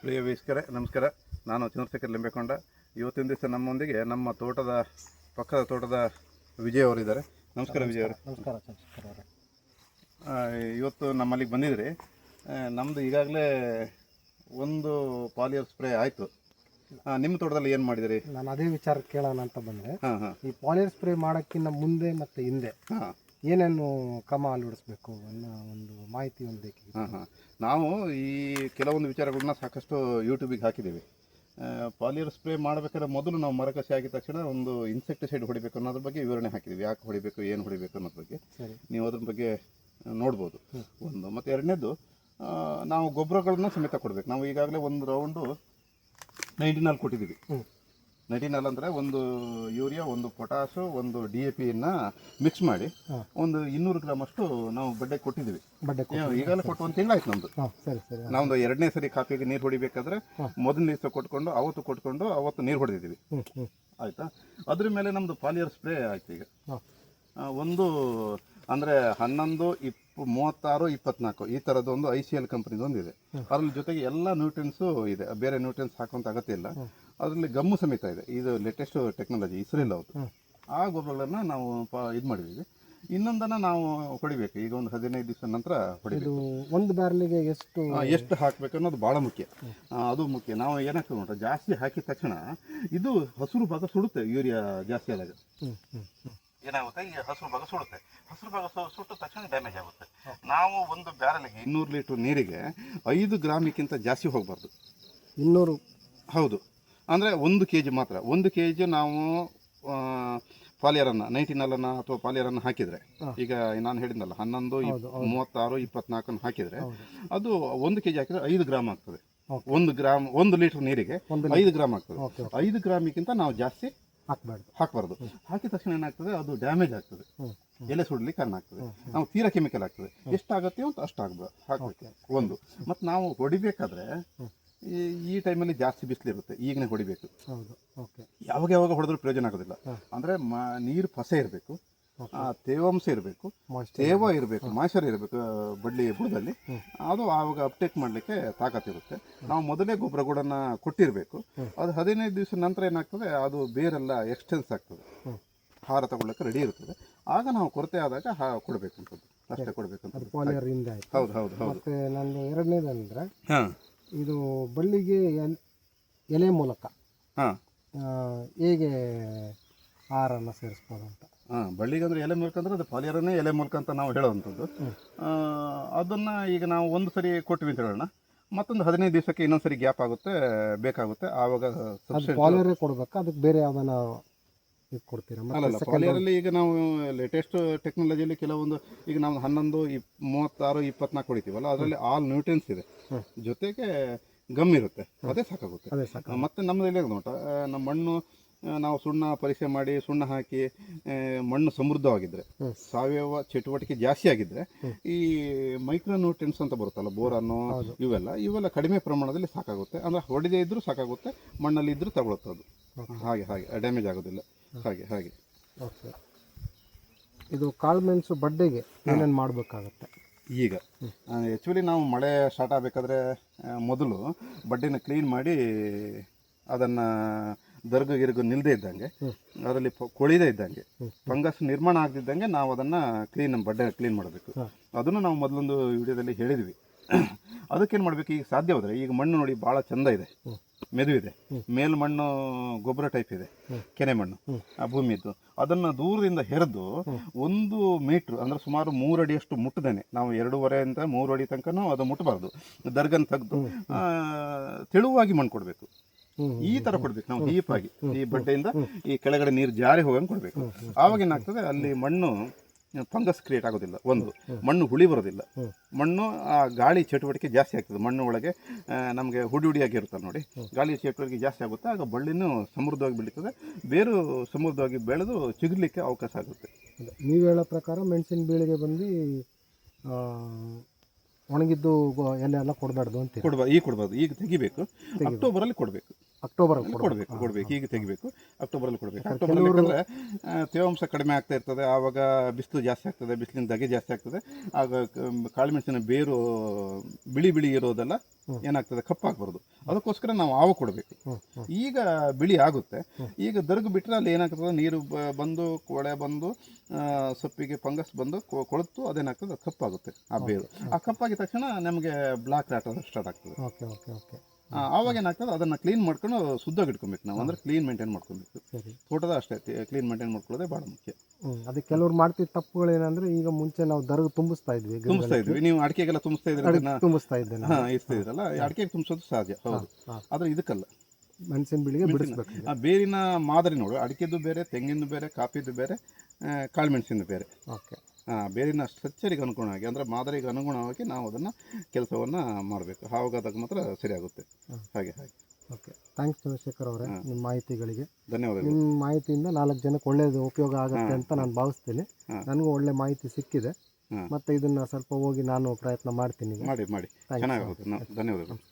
ಪ್ರಿಯ ವೀಕ್ಷಕರೇ ನಮಸ್ಕಾರ. ನಾನು ಚಂದ್ರಶೇಖರ್ ಲಿಂಬೆಕೊಂಡ. ಇವತ್ತಿನ ದಿವಸ ನಮ್ಮೊಂದಿಗೆ ನಮ್ಮ ತೋಟದ ಪಕ್ಕದ ತೋಟದ ವಿಜಯ್ ಅವರಿದ್ದಾರೆ. ನಮಸ್ಕಾರ ವಿಜಯ್ ಅವರು. ನಮಸ್ಕಾರ ಚಂದ್ರಶೇಖರ್ ಅವರೇ. ಇವತ್ತು ನಮ್ಮಲ್ಲಿಗೆ ಬಂದಿದ್ರಿ. ನಮ್ಮದು ಈಗಾಗಲೇ ಒಂದು ಪಾಲಿಯರ್ ಸ್ಪ್ರೇ ಆಯಿತು. ನಿಮ್ಮ ತೋಟದಲ್ಲಿ ಏನು ಮಾಡಿದಿರಿ? ನಾನು ಅದೇ ವಿಚಾರ ಕೇಳೋಣ ಅಂತ ಬಂದೆ. ಹಾಂ ಹಾಂ. ಈ ಪಾಲಿಯರ್ ಸ್ಪ್ರೇ ಮಾಡೋಕ್ಕಿಂತ ಮುಂದೆ ಮತ್ತು ಹಿಂದೆ ಹಾಂ. ಏನೇನು ಕ್ರಮ ಅಳವಡಿಸ್ಬೇಕು ಅನ್ನೋ ಒಂದು ಮಾಹಿತಿ ಒಂದು ಬೇಕಿತ್ತು ಹಾಂ ಹಾಂ. ನಾವು ಈ ಕೆಲವೊಂದು ವಿಚಾರಗಳನ್ನ ಸಾಕಷ್ಟು ಯೂಟ್ಯೂಬಿಗೆ ಹಾಕಿದ್ದೀವಿ. ಪಾಲಿಯರ್ ಸ್ಪ್ರೇ ಮಾಡಬೇಕಾದ್ರೆ ಮೊದಲು ನಾವು ಮರಕಸಿ ಆಗಿದ ತಕ್ಷಣ ಒಂದು ಇನ್ಸೆಕ್ಟಿಸೈಡ್ ಹೊಡಿಬೇಕು ಅನ್ನೋದ್ರ ಬಗ್ಗೆ ವಿವರಣೆ ಹಾಕಿದ್ದೀವಿ. ಯಾಕೆ ಹೊಡಿಬೇಕು ಏನು ಹೊಡಿಬೇಕು ಅನ್ನೋದ್ರ ಬಗ್ಗೆ. ನೀವು ಅದ್ರ ಬಗ್ಗೆ ನೋಡ್ಬೋದು. ಒಂದು ಮತ್ತು ಎರಡನೇದು ನಾವು ಗೊಬ್ಬರಗಳನ್ನ ಸಮೇತ ಕೊಡಬೇಕು. ನಾವು ಈಗಾಗಲೇ ಒಂದು ರೌಂಡು ನೈಂಟಿನಲ್ಲಿ ಕೊಟ್ಟಿದ್ದೀವಿ. ನೈಂಟಿನಲ್ ಅಂದರೆ ಒಂದು ಯೂರಿಯಾ ಒಂದು ಪೊಟಾಸು ಒಂದು ಡಿ ಎ ಪಿಯನ್ನು ಮಿಕ್ಸ್ ಮಾಡಿ. ಒಂದು ಇನ್ನೂರು ಗ್ರಾಮ್ ಅಷ್ಟು ನಾವು ಬಡ್ಡೆ ಕೊಟ್ಟಿದ್ದೀವಿ. ಈಗಾಗಲೇ ಕೊಟ್ಟು ಒಂದು ತಿಂಗಳಾಯ್ತು ನಮ್ದು. ನಾವೊಂದು ಎರಡನೇ ಸರಿ ಕಾಫಿಗೆ ನೀರು ಹೊಡಿಬೇಕಾದ್ರೆ ಮೊದಲ ಮೊದಲನೇ ದಿವಸ ಕೊಟ್ಕೊಂಡು ಅವತ್ತು ಕೊಟ್ಕೊಂಡು ಅವತ್ತು ನೀರು ಹೊಡೆದಿದ್ದೀವಿ. ಆಯ್ತಾ? ಅದ್ರ ಮೇಲೆ ನಮ್ದು ಪಾಲಿಯರ್ ಸ್ಪ್ರೇ ಆಯ್ತು ಈಗ. ಒಂದು ಅಂದರೆ ಹನ್ನೊಂದು ಇಪ್ ಮೂವತ್ತಾರು ಇಪ್ಪತ್ನಾಲ್ಕು ಈ ಥರದ್ದು ಒಂದು ಐ ಸಿ ಎಲ್ ಕಂಪ್ನಿದು ಒಂದು ಇದೆ ಅದ್ರ ಜೊತೆಗೆ ಎಲ್ಲ ನ್ಯೂಟ್ರಿಯನ್ಸು ಇದೆ. ಬೇರೆ ನ್ಯೂಟ್ರಿಯನ್ಸ್ ಹಾಕುವಂಥ ಅಗತ್ಯ ಇಲ್ಲ. ಅದರಲ್ಲಿ ಗಮ್ಮು ಸಮೇತ ಇದೆ. ಇದು ಲೇಟೆಸ್ಟ್ ಟೆಕ್ನಾಲಜಿ ಇಸ್ರೇಲ್ ಅವರು ಆ ಗೊಬ್ಬರಗಳನ್ನು ನಾವು ಪ ಇದು ಮಾಡಿದ್ದೀವಿ. ಇನ್ನೊಂದನ್ನು ನಾವು ಹೊಡಿಬೇಕು. ಈಗ ಒಂದು ಹದಿನೈದು ದಿವಸ ನಂತರ ಹೊಡಿಬೇಕು. ಒಂದು ಬ್ಯಾರ್ಲಿಗೆ ಎಷ್ಟು ಎಷ್ಟು ಹಾಕಬೇಕು ಅನ್ನೋದು ಭಾಳ ಮುಖ್ಯ. ಅದು ಮುಖ್ಯ. ನಾವು ಏನಾಗ್ತದೆ ನೋಡ್ರಿ ಜಾಸ್ತಿ ಹಾಕಿದ ತಕ್ಷಣ ಇದು ಹಸಿರು ಭಾಗ ಸುಡುತ್ತೆ ಯೂರಿಯಾ ಜಾಸ್ತಿ ಆದಾಗ. ಏನಾಗುತ್ತೆ? ಈ ಹಸಿರು ಭಾಗ ಸುಡುತ್ತೆ. ಹಸಿರು ಭಾಗ ಸುಟ್ಟ ತಕ್ಷಣ ಡ್ಯಾಮೇಜ್ ಆಗುತ್ತೆ. ನಾವು ಒಂದು ಬ್ಯಾರಲ್ಗೆ ಇನ್ನೂರು ಲೀಟ್ರ್ ನೀರಿಗೆ ಐದು ಗ್ರಾಮಿಗಿಂತ ಜಾಸ್ತಿ ಹೋಗಬಾರ್ದು. ಇನ್ನೂರು. ಹೌದು. ಅಂದರೆ ಒಂದು ಕೆ ಜಿ ಮಾತ್ರ. ಒಂದು ಕೆ ಜಿ ನಾವು ಪಾಲಿಯರನ್ನು ನೈಂಟಿನಲ್ಲನ್ನು ಅಥವಾ ಪಾಲಿಯರನ್ನು ಹಾಕಿದರೆ ಈಗ ನಾನು ಹೇಳಿದ್ನಲ್ಲ ಹನ್ನೊಂದು. ಮೂವತ್ತಾರು ಇಪ್ಪತ್ನಾಲ್ಕನ್ನು ಹಾಕಿದರೆ ಅದು ಒಂದು ಕೆ ಜಿ ಹಾಕಿದರೆ ಐದು ಗ್ರಾಮ್ ಆಗ್ತದೆ. ಒಂದು ಗ್ರಾಮ್ ಒಂದು ಲೀಟರ್ ನೀರಿಗೆ ಐದು ಗ್ರಾಮ್ ಆಗ್ತದೆ. ಐದು ಗ್ರಾಮಿಗಿಂತ ನಾವು ಜಾಸ್ತಿ ಹಾಕಬಾರ್ದು. ಹಾಕಬಾರ್ದು. ಹಾಕಿದ ತಕ್ಷಣ ಏನಾಗ್ತದೆ? ಅದು ಡ್ಯಾಮೇಜ್ ಆಗ್ತದೆ. ಎಲೆ ಸುಡಲಿಕ್ಕೆ ಕಾರಣ ಆಗ್ತದೆ. ನಾವು ತೀರಾ ಕೆಮಿಕಲ್ ಆಗ್ತದೆ. ಎಷ್ಟಾಗತ್ತೆ ಅಂತ ಅಷ್ಟು ಆಗ್ಬೋದು ಹಾಕಬೇಕು. ಒಂದು. ಮತ್ತು ನಾವು ಹೊಡಿಬೇಕಾದ್ರೆ ಈ ಟೈಮಲ್ಲಿ ಜಾಸ್ತಿ ಬಿಸಿಲಿರುತ್ತೆ. ಈಗನೇ ಹೊಡಿಬೇಕು. ಹೌದು. ಓಕೆ. ಯಾವಾಗ ಯಾವಾಗ ಹೊಡೆದ್ರೂ ಪ್ರಯೋಜನ ಆಗೋದಿಲ್ಲ. ಅಂದರೆ ಮ ನೀರು ಫಸೆ ಇರಬೇಕು. ತೇವಾಂಶ ಇರಬೇಕು. ತೇವ ಇರಬೇಕು. ಮಾಯ್ಚರ್ ಇರಬೇಕು. ಬಡ್ಲಿ ಬುಡದಲ್ಲಿ. ಅದು ಆವಾಗ ಅಪ್ಟೇಕ್ ಮಾಡಲಿಕ್ಕೆ ತಾಕತ್ತಿರುತ್ತೆ ನಾವು ಮೊದಲೇ ಗೊಬ್ಬರಗಳನ್ನ ಕೊಟ್ಟಿರಬೇಕು. ಅದು ಹದಿನೈದು ದಿವಸ ನಂತರ ಏನಾಗ್ತದೆ? ಅದು ಬೇರೆಲ್ಲ ಎಕ್ಸ್ಟೆನ್ಸ್ ಆಗ್ತದೆ. ಹಾರ ಆಹಾರ ತಗೊಳ್ಳಕ್ಕೆ ರೆಡಿ ಇರ್ತದೆ. ಆಗ ನಾವು ಕೊರತೆ ಆದಾಗ ಹಾ ಕೊಡಬೇಕಂತದ್ದು. ಅಷ್ಟೇ ಕೊಡಬೇಕಂತ ಅದು ಪಾಲಿಯರ್ ಹಿಂದೆ ಆಯ್ತು. ಹೌದು ಹೌದು ಮತ್ತು ನಂದು ಎರಡನೇದಂದರೆ ಹಾಂ. ಇದು ಬಳ್ಳಿಗೆ ಎಲ್- ಮೂಲಕ. ಹಾಂ. ಹೇಗೆ ಆಹಾರನ ಸೇರಿಸ್ಬೋದು ಅಂತ. ಹಾಂ ಬಳ್ಳಿಗೆ ಅಂದರೆ ಎಲೆ ಮೂಲಕ ಅಂದರೆ ಅದು ಪಾಲಿಯರನ್ನೇ ಎಲೆ ಮೂಲಕ ಅಂತ ನಾವು ಹೇಳುವಂಥದ್ದು. ಅದನ್ನು ಈಗ ನಾವು ಒಂದು ಸರಿ ಕೊಟ್ವಿ ಅಂತ ಹೇಳೋಣ. ಮತ್ತೊಂದು ಹದಿನೈದು ದಿವಸಕ್ಕೆ ಇನ್ನೊಂದು ಸರಿ ಗ್ಯಾಪ್ ಆಗುತ್ತೆ ಬೇಕಾಗುತ್ತೆ. ಆವಾಗ ಕೊಡ್ಬೇಕಾ? ಅದಕ್ಕೆ ಬೇರೆ ಯಾವ್ದಾನ ಇದು ಕೊಡ್ತೀರಾ? ಅಲ್ಲಲ್ಲ ಮತ್ತೆ ಪಾಲಿಯರಲ್ಲಿ ಈಗ ನಾವು ಲೇಟೆಸ್ಟ್ ಟೆಕ್ನಾಲಜಿಯಲ್ಲಿ ಕೆಲವೊಂದು ಈಗ ನಾವು ಹನ್ನೊಂದು ಇಪ್ ಮೂವತ್ತಾರು ಇಪ್ಪತ್ನಾಲ್ಕು ಹೊಡಿತೀವಲ್ಲ ಅದರಲ್ಲಿ ಆಲ್ ನ್ಯೂಟ್ರಿಯನ್ಸ್ ಇದೆ. ಜೊತೆಗೆ ಗಮ್ ಇರುತ್ತೆ. ಅದೇ ಸಾಕಾಗುತ್ತೆ. ಅದೇ ಸಾಕು ಮತ್ತೆ ನಮ್ಮದಲ್ಲಿ ನೋಟ? ನಮ್ಮ ಮಣ್ಣು ನಾವು ಸುಣ್ಣ ಪರೀಕ್ಷೆ ಮಾಡಿ ಸುಣ್ಣ ಹಾಕಿ ಮಣ್ಣು ಸಮೃದ್ಧವಾಗಿದ್ದರೆ ಸಾವಯವ ಚಟುವಟಿಕೆ ಜಾಸ್ತಿ ಆಗಿದ್ದರೆ ಈ ಮೈಕ್ರೋ ನ್ಯೂಟ್ರಿಯನ್ಸ್ ಅಂತ ಬರುತ್ತಲ್ಲ ಬೋರನ್ನು ಇವೆಲ್ಲ ಇವೆಲ್ಲ ಕಡಿಮೆ ಪ್ರಮಾಣದಲ್ಲಿ ಸಾಕಾಗುತ್ತೆ. ಅಂದರೆ ಹೊಡೆದೇ ಇದ್ದರೂ ಸಾಕಾಗುತ್ತೆ ಮಣ್ಣಲ್ಲಿ ಇದ್ದರೂ ತಗೊಳುತ್ತೆ ಅದು. ಹಾಗೆ ಹಾಗೆ ಡ್ಯಾಮೇಜ್ ಆಗೋದಿಲ್ಲ. ಹಾಗೆ ಹಾಗೆ. ಓಕೆ. ಇದು ಕಾಳುಮೆಣಸು ಬಡ್ಡೆಗೆ ಏನೇನು ಮಾಡಬೇಕಾಗತ್ತೆ? ಈಗ ಆ್ಯಕ್ಚುಲಿ ನಾವು ಮಳೆ ಸ್ಟಾರ್ಟ್ ಆಗಬೇಕಾದ್ರೆ ಮೊದಲು ಬಡ್ಡಿನ ಕ್ಲೀನ್ ಮಾಡಿ ಅದನ್ನು ದರ್ಗ ಗಿರ್ಗು ನಿಲ್ಲದೆ ಇದ್ದಂಗೆ ಅದರಲ್ಲಿ ಕೊಳಿದೆ ಇದ್ದಂಗೆ ಫಂಗಸ್ ನಿರ್ಮಾಣ ಆಗದಿದ್ದಂಗೆ ನಾವು ಅದನ್ನು ಕ್ಲೀನ್ ಬಡ್ಡೆ ಕ್ಲೀನ್ ಮಾಡಬೇಕು. ಅದನ್ನು ನಾವು ಮೊದಲೊಂದು ವಿಡಿಯೋದಲ್ಲಿ ಹೇಳಿದ್ವಿ. ಅದಕ್ಕೇನು ಮಾಡಬೇಕು ಈಗ ಸಾಧ್ಯವಾದರೆ ಈಗ ಮಣ್ಣು ನೋಡಿ ಭಾಳ ಚಂದ ಇದೆ. ಮೆದು ಇದೆ ಮೇಲ್ಮಣ್ಣು ಗೊಬ್ಬರ ಟೈಪ್ ಇದೆ. ಕೆನೆ ಮಣ್ಣು. ಆ ಭೂಮಿದ್ದು ಅದನ್ನ ದೂರದಿಂದ ಹೆರೆದು ಒಂದು ಮೀಟ್ರ್ ಅಂದ್ರೆ ಸುಮಾರು ಮೂರು ಅಡಿಯಷ್ಟು ಮುಟ್ಟದೇನೆ ನಾವು ಎರಡೂವರೆಯಿಂದ ಮೂರು ಅಡಿ ತನಕನೂ ಅದು ಮುಟ್ಟಬಾರ್ದು ದರ್ಗನ್ ತೆಗೆದು. ತೆಳುವಾಗಿ ಮಣ್ಣು ಕೊಡಬೇಕು. ಈ ತರ ಕೊಡ್ಬೇಕು. ನಾವು ಡೀಪ್ ಆಗಿ, ಈ ಬಟ್ಟೆಯಿಂದ ಈ ಕೆಳಗಡೆ ನೀರು ಜಾರಿ ಹೋಗಂಗೆ ಕೊಡಬೇಕು. ಆವಾಗ ಏನಾಗ್ತದೆ? ಅಲ್ಲಿ ಮಣ್ಣು ಫಂಗಸ್ ಕ್ರಿಯೇಟ್ ಆಗೋದಿಲ್ಲ ಒಂದು. ಮಣ್ಣು ಹುಳಿ ಬರೋದಿಲ್ಲ. ಮಣ್ಣು ಆ ಗಾಳಿ ಚಟುವಟಿಕೆ ಜಾಸ್ತಿ ಆಗ್ತದೆ. ಮಣ್ಣು ಒಳಗೆ ನಮಗೆ ಹುಡಿ ಹುಡಿಯಾಗಿರುತ್ತೆ ನೋಡಿ. ಗಾಳಿ ಚಟುವಟಿಕೆ ಜಾಸ್ತಿ ಆಗುತ್ತೆ. ಆಗ ಬಳ್ಳಿನೂ ಸಮೃದ್ಧವಾಗಿ ಬೆಳೀತದೆ. ಬೇರು ಸಮೃದ್ಧವಾಗಿ ಬೆಳೆದು ಚಿಗಿರ್ಲಿಕ್ಕೆ ಅವಕಾಶ ಆಗುತ್ತೆ. ನೀವು ಹೇಳೋ ಪ್ರಕಾರ ಮೆಣಸಿನ ಬೀಳಿಗೆ ಬಂದು ಒಣಗಿದ್ದು ಗೊ- ಎಲೆ ಎಲ್ಲ ಕೊಡಬಾರ್ದು ಅಂತ ಕೊಡ್ಬಾರ್ದು ಈಗ ಕೊಡಬಾರ್ದು. ಈಗ ತೆಗಿಬೇಕು. ಅಕ್ಟೋಬರಲ್ಲಿ ಕೊಡಬೇಕು. ಅಕ್ಟೋಬರ್ ಕೊಡಬೇಕು. ಕೊಡಬೇಕು ಈಗ ತೆಗಿಬೇಕು. ಅಕ್ಟೋಬರಲ್ಲಿ ಕೊಡಬೇಕು. ಅಕ್ಟೋಬರಲ್ಲಿ ಯಾಕಂದ್ರೆ ಆ, ತೇವಾಂಶ ಕಡಿಮೆ ಆಗ್ತಾ ಇರ್ತದೆ. ಆವಾಗ ಬಿಸಿಲು ಜಾಸ್ತಿ ಆಗ್ತದೆ. ಬಿಸಿಲಿನ ಧಗೆ ಜಾಸ್ತಿ ಆಗ್ತದೆ. ಆಗ ಕ- ಕಾಳುಮೆಣಸಿನ ಬೇರು ಬಿಳಿ ಬಿಳಿ ಇರೋದೆಲ್ಲ ಏನಾಗ್ತದೆ? ಕಪ್ಪಾಗಬಾರ್ದು. ಅದಕ್ಕೋಸ್ಕರ ನಾವು ಆವು ಕೊಡಬೇಕು. ಈಗ ಬಿಳಿ ಆಗುತ್ತೆ. ಈಗ ದರ್ಗು ಬಿಟ್ಟರೆ ಅಲ್ಲಿ ಏನಾಗ್ತದೆ? ನೀರು ಬಂದು ಕೊಳೆ ಬಂದು ಸೊಪ್ಪಿಗೆ ಫಂಗಸ್ ಬಂದು ಕೊಳತು ಅದೇನಾಗ್ತದೆ? ಕಪ್ಪಾಗುತ್ತೆ ಆ ಬೇರು. ಆ ಕಪ್ಪಾಗಿದ ತಕ್ಷಣ ನಮಗೆ ಬ್ಲಾಕ್ ರಾಟ್ ಸ್ಟಾರ್ಟ್ ಆಗ್ತದೆ. Okay okay okay. ಆವಾಗ ಏನಾಗ್ತದೆ ಅದನ್ನು ಕ್ಲೀನ್ ಮಾಡ್ಕೊಂಡು ಶುದ್ಧವಾಗಿ ಇಟ್ಕೊಬೇಕು ನಾವು. ಅಂದ್ರೆ ಕ್ಲೀನ್ ಮೇಂಟೈನ್ ಮಾಡ್ಕೊಬೇಕು. ತೋಟದ ಅಷ್ಟೇ ಕ್ಲೀನ್ ಮೇಂಟೈನ್ ಮಾಡ್ಕೊಳ್ಳೋದೇ ಭಾಳ ಮುಖ್ಯ. ಅದಕ್ಕೆ ಕೆಲವ್ರು ಮಾಡ್ತಿದ್ದ ತಪ್ಪುಗಳು ಏನಂದ್ರೆ ಈಗ ಮುಂಚೆ ನಾವು ದರ್ಗ ತುಂಬಿಸ್ತಾ ಇದ್ವಿ ತುಂಬಿಸ್ತಾ ಇದ್ವಿ. ನೀವು ಅಡಿಕೆಗೆಲ್ಲ ತುಂಬಿಸ್ತಾ ಇದ್ರೆ ತುಂಬಿಸ್ತಾ ಇದ್ದೇನೆ ಇರ್ತಿದ್ರಲ್ಲ ಅಡಿಕೆಗೆ ತುಂಬಿಸೋದು ಸಾಧ್ಯ ಹೌದು. ಆದ್ರೆ ಇದಕ್ಕಲ್ಲ. ಮೆಣಸಿನ ಬಿಳಿಗೆ ಬಿಡಿಸ್ಬೇಕು ಆ ಬೇರಿನ ಮಾದರಿ ನೋಡು. ಅಡಿಕೆದು ಬೇರೆ ತೆಂಗಿನದು ಬೇರೆ ಕಾಫಿದು ಬೇರೆ ಕಾಳು ಮೆಣಸಿನದು ಬೇರೆ. ಓಕೆ. ಬೇರಿನ ಸ್ಟ್ರಕ್ಚರಿಗೆ ಅನುಗುಣವಾಗಿ ಅಂದರೆ ಮಾದರಿಗೆ ಅನುಗುಣವಾಗಿ ನಾವು ಅದನ್ನು ಕೆಲಸವನ್ನು ಮಾಡಬೇಕು. ಆವಾಗ ಮಾತ್ರ ಸರಿಯಾಗುತ್ತೆ. ಹಾಗೆ ಹಾಗೆ. ಓಕೆ. ಥ್ಯಾಂಕ್ಸ್ ಚಂದ್ರಶೇಖರ್ ಅವರೇ. ನಿಮ್ಮ ಮಾಹಿತಿಗಳಿಗೆ. ಧನ್ಯವಾದಗಳು. ನಿಮ್ಮ ಮಾಹಿತಿಯಿಂದ ನಾಲ್ಕು ಜನಕ್ಕೆ ಒಳ್ಳೆಯದು ಉಪಯೋಗ ಆಗುತ್ತೆ ಅಂತ ನಾನು ಭಾವಿಸ್ತೀನಿ. ನನಗೂ ಒಳ್ಳೆ ಮಾಹಿತಿ ಸಿಕ್ಕಿದೆ. ಮತ್ತೆ ಇದನ್ನ ಸ್ವಲ್ಪ ಹೋಗಿ ನಾನು ಪ್ರಯತ್ನ ಮಾಡ್ತೀನಿ ಮಾಡಿ ಮಾಡಿ. ಚೆನ್ನಾಗಾಗುತ್ತೆ ಧನ್ಯವಾದಗಳು.